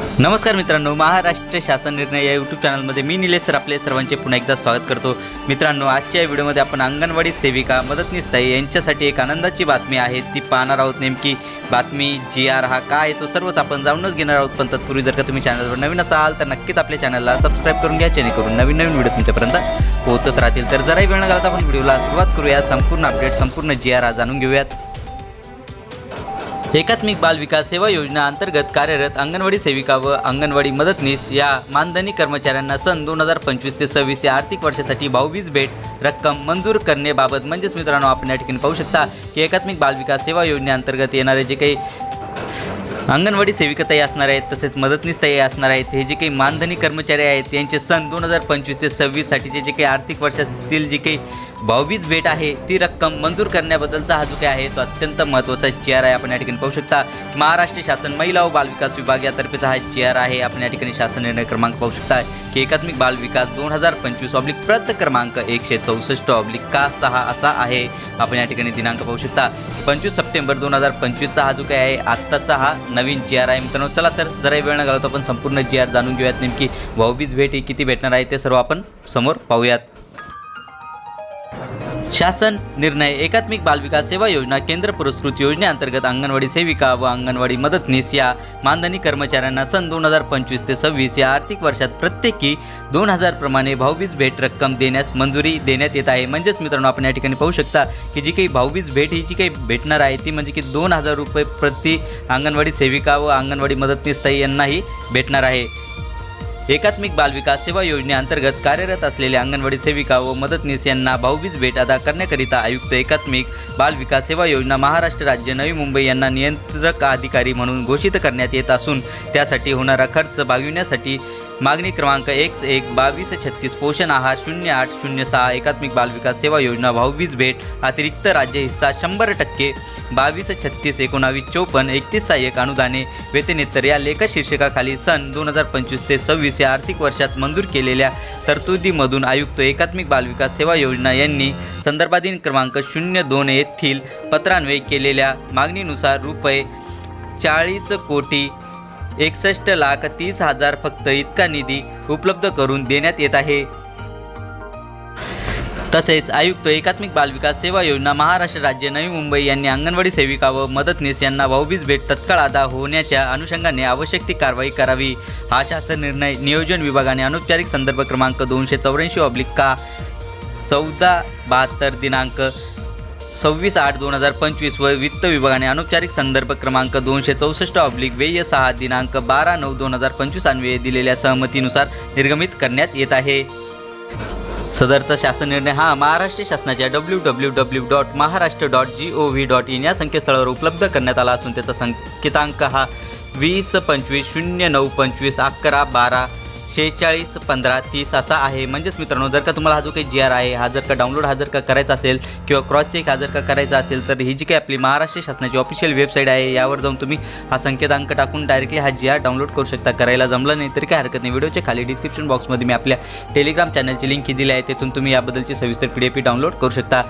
नमस्कार मित्रांनो महाराष्ट्र शासन निर्णय या यूट्यूब चॅनलमध्ये मी निलेश सर आपले सर्वांचे पुन्हा एकदा स्वागत करतो. मित्रांनो आजच्या व्हिडिओमध्ये आपण अंगणवाडी सेविका मदतनीस ताई यांच्यासाठी एक आनंदाची बातमी आहे. ती पाहणार आहोत नेमकी बातमी जी आर हा काय आहे तो सर्वच आपण जाणूनच घेणार आहोत. पण तत्पूर्वी जर का तुम्ही चॅनलवर नवीन असाल तर नक्कीच आपल्या चॅनलला सबस्क्राईब करून घ्या जेणेकरून नवीन नवीन व्हिडिओ तुमच्यापर्यंत पोहोचत राहतील. तर जराही वेळ न घालता आपण व्हिडिओला सुरुवात करूया. संपूर्ण अपडेट संपूर्ण जी आर हा जाणून घेऊयात. एकात्मिक बाल विकास सेवा योजना अंतर्गत कार्यरत अंगणवाडी सेविका व अंगणवाडी मदतनीस या मानधनी कर्मचाऱ्यांना सन दोन हजार पंचवीस ते सव्वीस या आर्थिक वर्षासाठी भाऊबीज भेट रक्कम मंजूर करण्याबाबत म्हणजेच मित्रांनो आपण या ठिकाणी पाहू शकता की एकात्मिक बाल विकास सेवा योजनेअंतर्गत येणारे जे काही अंगणवाडी सेविकाताई असणार आहेत तसेच मदतनीसताई असणार आहेत हे जे काही मानधनी कर्मचारी आहेत यांचे सन दोन हजार पंचवीस ते सव्वीससाठीचे जे काही आर्थिक वर्षातील जे काही भाऊबीज भेट आहे ती रक्कम मंजूर करण्याबद्दलचा हा जो काही आहे तो अत्यंत महत्त्वाचा चेअर आहे. आपण या ठिकाणी पाहू शकता महाराष्ट्र शासन महिला व बालविकास विभाग यातर्फेचा हा चेअर आहे. आपण या ठिकाणी शासन निर्णय क्रमांक पाहू शकता की एकात्मिक बाल विकास दोन हजार पंचवीस ऑब्लिक प्रत क्रमांक एकशे चौसष्ट ऑब्लिक का सहा असा आहे. आपण या ठिकाणी दिनांक पाहू शकता पंचवीस सप्टेंबर दोन हजार पंचवीसचा हा जो काही आहे आत्ताचा हा नवीन चेअर आर आहे. मित्रांनो चला तर जरा वेळ न घालवतो आपण संपूर्ण जी आर जाणून घेऊयात नेमकी भाऊबीज भेट ही किती भेटणार आहे ते सर्व आपण समोर पाहूयात. शासन निर्णय एकात्मिक बालविकास सेवा योजना केंद्र पुरस्कृत योजनेअंतर्गत अंगणवाडी सेविका व अंगणवाडी मदतनीस या मानधनी कर्मचाऱ्यांना सन दोन हजार पंचवीस ते सव्वीस या आर्थिक वर्षात प्रत्येकी दोन हजार प्रमाणे भाऊबीज भेट रक्कम देण्यास मंजुरी देण्यात येत आहे. म्हणजेच मित्रांनो आपण या ठिकाणी पाहू शकता की जी काही भाऊबीज भेट ही जी काही भेटणार आहे ती म्हणजे की दोन हजार रुपये प्रति अंगणवाडी सेविका व अंगणवाडी मदतनीस ताई यांनाही भेटणार आहे. एकात्मिक बालविकास सेवा योजनेअंतर्गत कार्यरत असलेल्या अंगणवाडी सेविका व मदतनीस यांना भाऊबीज भेट अदा करण्याकरिता आयुक्त एकात्मिक बालविकास सेवा योजना महाराष्ट्र राज्य नवी मुंबई यांना नियंत्रक अधिकारी म्हणून घोषित करण्यात येत असून त्यासाठी होणारा खर्च भागविण्यासाठी मागणी क्रमांक एक एक बावीस छत्तीस पोषण आहार शून्य आठ शून्य सहा एकात्मिक बालविकास सेवा योजना भाऊबीज भेट अतिरिक्त राज्य हिस्सा शंभर टक्के बावीस छत्तीस एकोणावीस चौपन्न एकतीस सहाय्यक अनुदाने वेतनेतर या लेखशीर्षकाखाली सन दोन हजार पंचवीस ते सव्वीस या आर्थिक वर्षात मंजूर केलेल्या तरतुदीमधून आयुक्त एकात्मिक बालविकास सेवा योजना यांनी संदर्भाधीन क्रमांक शून्य दोन येथील पत्रान्वये केलेल्या मागणीनुसार रुपये चाळीस कोटी एकसष्ट लाख तीस हजार फक्त इतका निधी उपलब्ध करून देण्यात येत आहे. तसेच आयुक्त एकात्मिक बालविकास सेवा योजना महाराष्ट्र राज्य नवी मुंबई यांनी अंगणवाडी सेविका व मदतनीस यांना भाऊबीज भेट तत्काळ अदा होण्याच्या अनुषंगाने आवश्यक ती कारवाई करावी. हा शासन निर्णय नियोजन विभागाने अनौपचारिक संदर्भ क्रमांक दोनशे चौऱ्याऐंशी ऑब्लिक का चौदा बहात्तर दिनांक सव्वीस आठ दोन हजार पंचवीस व वित्त विभागाने अनौपचारिक संदर्भ क्रमांक दोनशे चौसष्ट ऑब्लिक व्यय सहा दिनांक बारा नऊ दोन हजार पंचवीस अन्वये दिलेल्या सहमतीनुसार निर्गमित करण्यात येत आहे. सदरचा शासन निर्णय हा महाराष्ट्र शासनाच्या W W W dot Maharashtra dot G O V dot in या संकेतस्थळावर उपलब्ध करण्यात आला असून त्याचा संकेतांक हा वीस पंचवीस शून्य नऊ पंचवीस अकरा बारा शेहेचाळीस पंधरा तीस असा आहे. म्हणजेच मित्रांनो जर का तुम्हाला हा जो काही जी आर आहे हा जर का डाउनलोड हा जर का करायचा असेल किंवा क्रॉस चेक हा जर का करायचा असेल तर ही जी काही आपली महाराष्ट्र शासनाची ऑफिशियल वेबसाईट आहे यावर जाऊन तुम्ही हा संकेतांक टाकून डायरेक्टली हा जी आर डाउनलोड करू शकता. करायला जमलं नाही तरी काय हरकत नाही. व्हिडिओच्या खाली डिस्क्रिप्शन बॉक्समध्ये मी आपल्या टेलिग्राम चॅनलची लिंक दिली आहे. तिथून तुम्ही याबद्दलची सविस्तर पी डी एफ डाउनलोड करू शकता.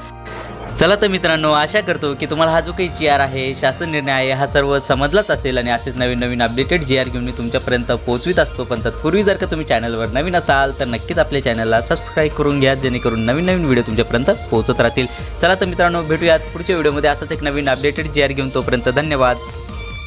चला तर मित्रांनो आशा करतो की तुम्हाला हा जो काही जी आर आहे शासन निर्णय आहे हा सर्व समजलाच असेल आणि असेच नवीन नवीन अपडेटेड जी आर घेऊन मी तुमच्यापर्यंत पोहोचवित असतो. पण तत्पूर्वी जर का तुम्ही चॅनलवर नवीन असाल तर नक्कीच आपल्या चॅनलला सबस्क्राईब करून घ्या जेणेकरून नवीन नवीन व्हिडिओ तुमच्यापर्यंत पोहोचत राहतील. चला तर मित्रांनो भेटूयात पुढच्या व्हिडिओमध्ये असंच एक नवीन अपडेटेड जी आर घेऊन तोपर्यंत धन्यवाद.